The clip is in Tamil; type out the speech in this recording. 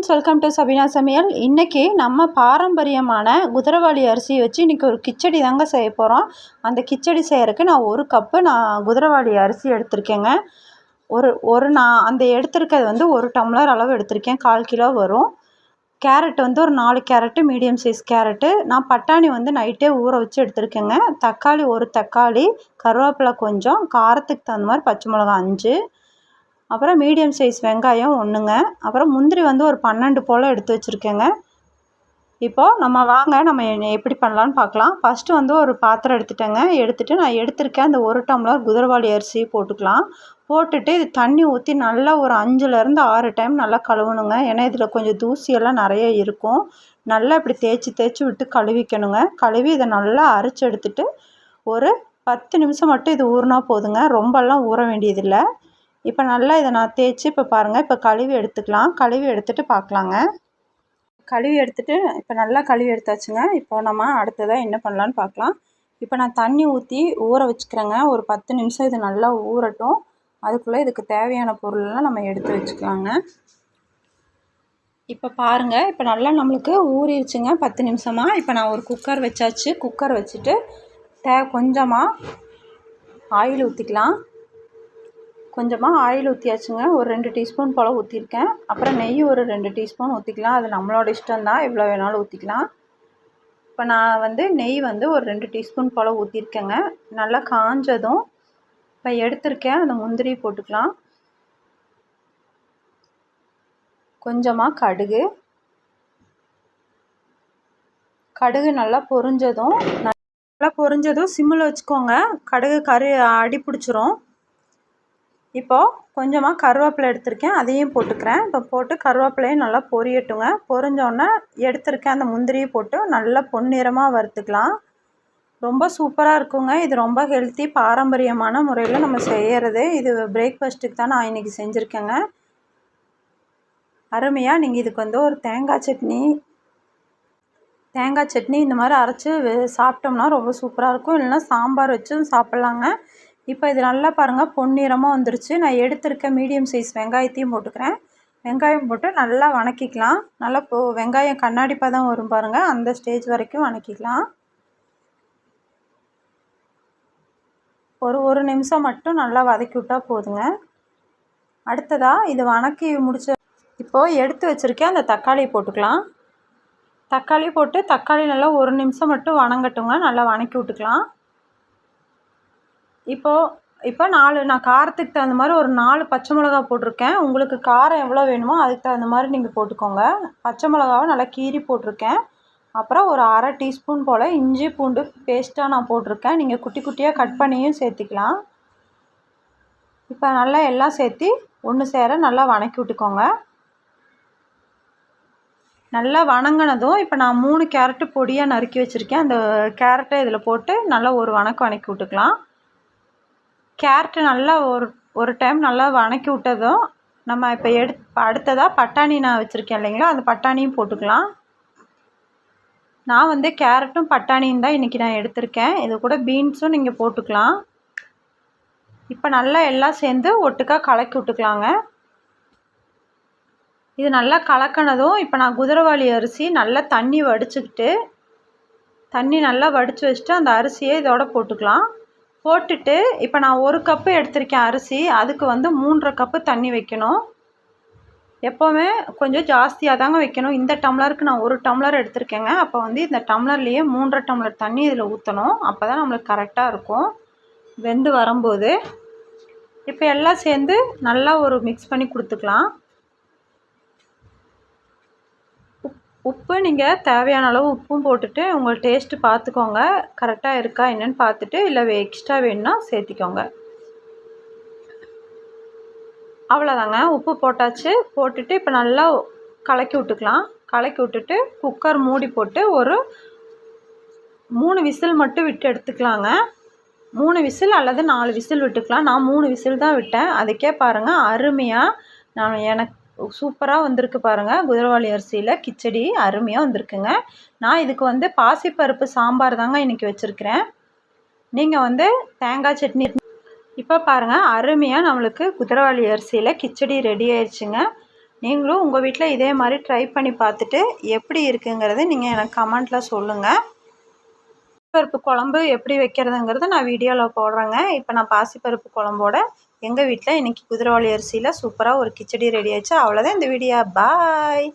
ஃப்ரெண்ட்ஸ் வெல்கம் டு சபினா சமையல். இன்றைக்கி நம்ம பாரம்பரியமான குதிரவாளி அரிசி வச்சு இன்றைக்கி ஒரு கிச்சடி தாங்க செய்ய போகிறோம் அந்த கிச்சடி செய்கிறதுக்கு நான் ஒரு கப்பு நான் குதிரவாளி அரிசி எடுத்திருக்கேங்க. ஒரு ஒரு நான் அந்த எடுத்திருக்கிறது வந்து ஒரு டம்ளர் அளவு எடுத்திருக்கேன். கால் கிலோ வரும். கேரட் வந்து ஒரு நாலு கேரட்டு மீடியம் சைஸ் கேரட்டு நான் பட்டாணி வந்து நைட்டே ஊற வச்சு எடுத்திருக்கேங்க. தக்காளி ஒரு தக்காளி கருவேப்பிலை கொஞ்சம் காரத்துக்கு தகுந்த மாதிரி பச்சை மிளகா அஞ்சு அப்புறம் மீடியம் சைஸ் வெங்காயம் ஒன்றுங்க அப்புறம் முந்திரி வந்து ஒரு பன்னெண்டு போல் எடுத்து வச்சுருக்கேங்க. இப்போது நம்ம வாங்க நம்ம எப்படி பண்ணலான்னு பார்க்கலாம். ஃபஸ்ட்டு வந்து ஒரு பாத்திரம் எடுத்துட்டேங்க. எடுத்துகிட்டு நான் எடுத்திருக்கேன். அந்த ஒரு டம்ளர் குதிரவாளி அரிசி போட்டுக்கலாம். போட்டுட்டு இது தண்ணி ஊற்றி நல்லா ஒரு அஞ்சுலேருந்து ஆறு டைம் நல்லா கழுவணுங்க. ஏன்னா இதில் கொஞ்சம் தூசியெல்லாம் நிறைய இருக்கும். நல்லா இப்படி தேய்ச்சி தேய்ச்சி விட்டு கழுவிக்கணுங்க. கழுவி இதை நல்லா அரைச்சி எடுத்துட்டு ஒரு பத்து நிமிஷம் மட்டும் இது ஊறினா போதுங்க. ரொம்பலாம் ஊற வேண்டியதில்லை. இப்போ நல்லா இதை நான் தேய்ச்சி இப்போ பாருங்கள் இப்போ கழுவி எடுத்துக்கலாம். கழுவி எடுத்துகிட்டு பார்க்கலாங்க கழுவி எடுத்துகிட்டு இப்போ நல்லா கழுவி எடுத்தாச்சுங்க. இப்போ நம்ம அடுத்ததாக என்ன பண்ணலான்னு பார்க்கலாம் இப்போ நான் தண்ணி ஊற்றி ஊற வச்சுக்கிறேங்க. ஒரு பத்து நிமிஷம் இது நல்லா ஊறட்டும். அதுக்குள்ளே இதுக்கு தேவையான பொருள்லாம் நம்ம எடுத்து வச்சுக்கலாங்க. இப்போ பாருங்கள் இப்போ நல்லா நம்மளுக்கு ஊறிடுச்சுங்க பத்து நிமிஷமாக இப்போ நான் ஒரு குக்கர் வச்சாச்சு. குக்கர் வச்சுட்டு தே கொஞ்சமாக ஆயில் ஊற்றிக்கலாம் கொஞ்சமாக ஆயில் ஊற்றியாச்சுங்க ஒரு ரெண்டு டீஸ்பூன் போல் ஊற்றிருக்கேன் அப்புறம் நெய் ஒரு ரெண்டு டீஸ்பூன் ஊற்றிக்கலாம் அது நம்மளோட இஷ்டம் தான் எவ்வளோ வேணாலும் ஊற்றிக்கலாம் இப்போ நான் வந்து நெய் வந்து ஒரு ரெண்டு டீஸ்பூன் போல் ஊற்றிருக்கேங்க நல்லா காஞ்சதும் இப்போ எடுத்திருக்கேன். அந்த முந்திரி போட்டுக்கலாம். கொஞ்சமாக கடுகு. கடுகு நல்லா பொரிஞ்சதும் நல்லா பொரிஞ்சதும் சிம்மில் வச்சுக்கோங்க. கடுகு கரு அடி பிடிச்சிரும் இப்போது கொஞ்சமாக கருவேப்பிலை எடுத்திருக்கேன். அதையும் போட்டுக்கிறேன். இப்போ போட்டு கருவேப்பிலையும் நல்லா பொரியட்டுங்க. பொரிஞ்சோடனே எடுத்திருக்கேன். அந்த முந்திரியை போட்டு நல்லா பொன்னிறமாக வறுத்துக்கலாம். ரொம்ப சூப்பராக இருக்குங்க. இது ரொம்ப ஹெல்த்தி பாரம்பரியமான முறையில் நம்ம செய்கிறது இது பிரேக்ஃபாஸ்ட்டுக்கு தான் நான் இன்றைக்கி செஞ்சுருக்கேங்க. அருமையாக நீங்கள் இதுக்கு வந்து ஒரு தேங்காய் சட்னி தேங்காய் சட்னி இந்த மாதிரி அரைச்சி சாப்பிட்டோம்னா ரொம்ப சூப்பராக இருக்கும். இல்லைன்னா சாம்பார் வச்சும் சாப்பிட்லாங்க. இப்போ இது நல்லா பாருங்கள் பொன்னிறமாக வந்துருச்சு. நான் எடுத்திருக்க மீடியம் சைஸ் வெங்காயத்தையும் போட்டுக்கிறேன். வெங்காயம் போட்டு நல்லா வணக்கிக்கலாம். நல்லா போ வெங்காயம் கண்ணாடி பதம் வரும் பாருங்கள் அந்த ஸ்டேஜ் வரைக்கும் வணக்கிக்கலாம். ஒரு ஒரு நிமிஷம் மட்டும் நல்லா வதக்கி விட்டால் போதுங்க. அடுத்ததாக இது வணக்கி முடிச்ச இப்போது எடுத்து வச்சுருக்கேன் அந்த தக்காளி போட்டுக்கலாம். தக்காளி போட்டு தக்காளி நல்லா ஒரு நிமிஷம் மட்டும் வணங்கட்டுங்க. நல்லா வணக்கி விட்டுக்கலாம். இப்போது இப்போ நாலு நான் காரத்துக்கு தகுந்த மாதிரி ஒரு நாலு பச்சை மிளகா போட்டிருக்கேன். உங்களுக்கு காரம் எவ்வளோ வேணுமோ அதுக்கு தகுந்த மாதிரி நீங்கள் போட்டுக்கோங்க. பச்சை மிளகாவை நல்லா கீறி போட்டிருக்கேன். அப்புறம் ஒரு அரை டீஸ்பூன் போல் இஞ்சி பூண்டு பேஸ்ட்டாக நான் போட்டிருக்கேன். நீங்கள் குட்டி குட்டியாக கட் பண்ணியும் சேர்த்திக்கலாம். இப்போ நல்லா எல்லாம் சேர்த்தி ஒன்று சேர நல்லா வணக்கி விட்டுக்கோங்க. நல்லா வணங்கினதும் இப்போ நான் மூணு கேரட்டு பொடியாக நறுக்கி வச்சுருக்கேன். அந்த கேரட்டை இதில் போட்டு நல்லா ஒரு வணக்கம் வணக்கி விட்டுக்கலாம். கேரட்டு நல்லா ஒரு ஒரு டைம் நல்லா வணக்கி விட்டதும் நம்ம இப்போ எடுத் அடுத்ததாக பட்டாணி நான் வச்சுருக்கேன் இல்லைங்களா? அந்த பட்டாணியும் போட்டுக்கலாம். நான் வந்து கேரட்டும் பட்டாணியும் தான் இன்றைக்கி நான் எடுத்திருக்கேன். இது கூட பீன்ஸும் நீங்கள் போட்டுக்கலாம். இப்போ நல்லா எல்லாம் சேர்ந்து ஒட்டுக்காக கலக்கி விட்டுக்கலாங்க. இது நல்லா கலக்கினதும் இப்போ நான் குதிரவாளி அரிசி நல்லா தண்ணி வடிச்சுக்கிட்டு தண்ணி நல்லா வடித்து வச்சுட்டு அந்த அரிசியை இதோட போட்டுக்கலாம். போட்டுட்டு இப்போ நான் ஒரு கப்பு எடுத்திருக்கேன் அரிசி. அதுக்கு வந்து மூன்றரை கப்பு தண்ணி வைக்கணும். எப்போவுமே கொஞ்சம் ஜாஸ்தியாக தாங்க வைக்கணும். இந்த டம்ளருக்கு நான் ஒரு டம்ளர் எடுத்திருக்கேங்க. அப்போ வந்து இந்த டம்ளர்லேயே மூன்றரை டம்ளர் தண்ணி இதில் ஊற்றணும் அப்போ தான் நம்மளுக்கு கரெக்டாக இருக்கும். வெந்து வரும்போது. இப்போ எல்லாம் சேர்ந்து நல்லா ஒரு மிக்ஸ் பண்ணி கொடுத்துக்கலாம். உப்பு நீங்கள் தேவையான அளவு உப்பும் போட்டுட்டு உங்கள் டேஸ்ட்டு பார்த்துக்கோங்க கரெக்டாக இருக்கா என்னென்னு பார்த்துட்டு இல்லை எக்ஸ்ட்ரா வேணுன்னா சேர்த்திக்கோங்க. அவ்வளோதாங்க உப்பு போட்டாச்சு. போட்டுட்டு இப்போ நல்லா கலக்கி விட்டுக்கலாம். கலக்கி விட்டுட்டு குக்கர் மூடி போட்டு ஒரு மூணு விசில் மட்டும் விட்டு எடுத்துக்கலாங்க. மூணு விசில் அல்லது நாலு விசில் விட்டுக்கலாம். நான் மூணு விசில் தான் விட்டேன். அதுக்கே பாருங்கள் அருமையாக நான் எனக்கு சூப்பராக வந்திருக்கு பாருங்கள் குதிரவாளி அரிசியில் கிச்சடி அருமையாக வந்திருக்குங்க. நான் இதுக்கு வந்து பாசிப்பருப்பு சாம்பார் தாங்க இன்றைக்கி வச்சுருக்கிறேன். நீங்கள் வந்து தேங்காய் சட்னி இப்போ பாருங்கள் அருமையாக நம்மளுக்கு குதிரவாளி அரிசியில் கிச்சடி ரெடி ஆயிடுச்சுங்க. நீங்களும் உங்கள் வீட்டில் இதே மாதிரி ட்ரை பண்ணி பார்த்துட்டு எப்படி இருக்குங்கிறத நீங்கள் எனக்கு கமெண்ட்டில் சொல்லுங்கள் பருப்பு குழம்பு எப்படி வைக்கிறதுங்கிறத நான் வீடியோவில் போடுறேங்க. இப்போ நான் பாசிப்பருப்பு குழம்போட எங்கள் வீட்டில் இன்றைக்கி குதிரவாளி அரிசியில் சூப்பராக ஒரு கிச்சடி ரெடி ஆயிடுச்சு. அவ்வளோதான் இந்த வீடியோ. பாய்.